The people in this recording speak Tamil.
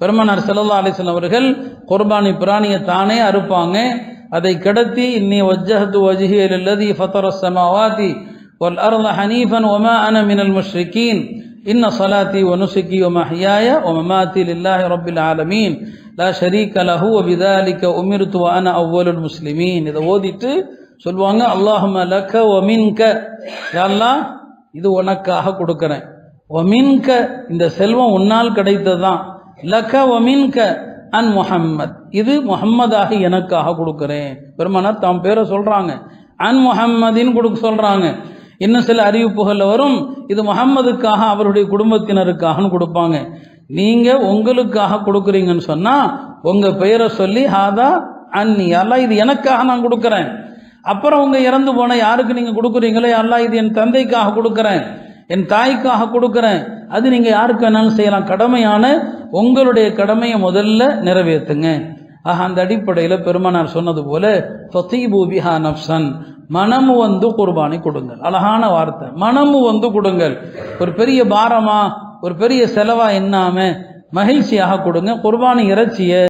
பெருமனார் செல்லல்லா அலைஹி அவர்கள் குர்பானி பிராணியை தானே அறுப்பாங்க. அதை கிடத்தி இன்னி வஜ்ஜஹத்து வஜ்ஹிய லில்லதி ஃபத்தர ஸமாவாதி வல் அர்த ஹனீஃபன் ஒமா அன மினல் முஷ்ரிகீன். இன்ன ஸலாத்தி வ நுசுகி வ மஹ்யாய வ மமாத்தி லில்லாஹி ரப்பில் ஆலமீன். லா ஷரீக லஹு வ பிதாலிக உமிர்து அன அவ்வலுல் முஸ்லிமீன். இதை ஓதிட்டு சொல்லுவாங்க அல்லாஹும லக்க ஒமின்க யாரெல்லாம் இது உனக்காக கொடுக்குறேன். ஒமின்க இந்த செல்வம் உன்னால் கிடைத்ததுதான். லக ஒமின்க அன் முஹம்மத். இது முஹம்மதாக எனக்காக கொடுக்குறேன். பெருமானார் தாம் பேரை சொல்கிறாங்க அன் முகம்மதின்னு கொடுக்க சொல்கிறாங்க இன்னும் சில அறிவிப்புகளில் வரும். இது முகம்மதுக்காக அவருடைய குடும்பத்தினருக்காகனு கொடுப்பாங்க. நீங்கள் உங்களுக்காக கொடுக்குறீங்கன்னு சொன்னால் உங்கள் பெயரை சொல்லி ஹாதா அன்னி அல்லா இது எனக்காக நான் கொடுக்குறேன். அப்புறம் உங்கள் இறந்து போன யாருக்கு நீங்கள் கொடுக்குறீங்களோ அல்லா இது என் தந்தைக்காக கொடுக்குறேன். என் தாய்க்காக கொடுக்குறேன். அது நீங்கள் யாருக்கு வேணாலும் செய்யலாம். கடமையான உங்களுடைய கடமையை முதல்ல நிறைவேற்றுங்க. ஆக அந்த அடிப்படையில் பெருமானார் சொன்னது போல ஃபத்தீபு பிஹா நப்சன் மனமு வந்து குர்பானி கொடுங்கள் அழகான வார்த்தை. மனமு வந்து கொடுங்கள். ஒரு பெரிய பாரமா ஒரு பெரிய செலவா என்னாம மகிழ்ச்சியாக கொடுங்க. குர்பானி இறைச்சியை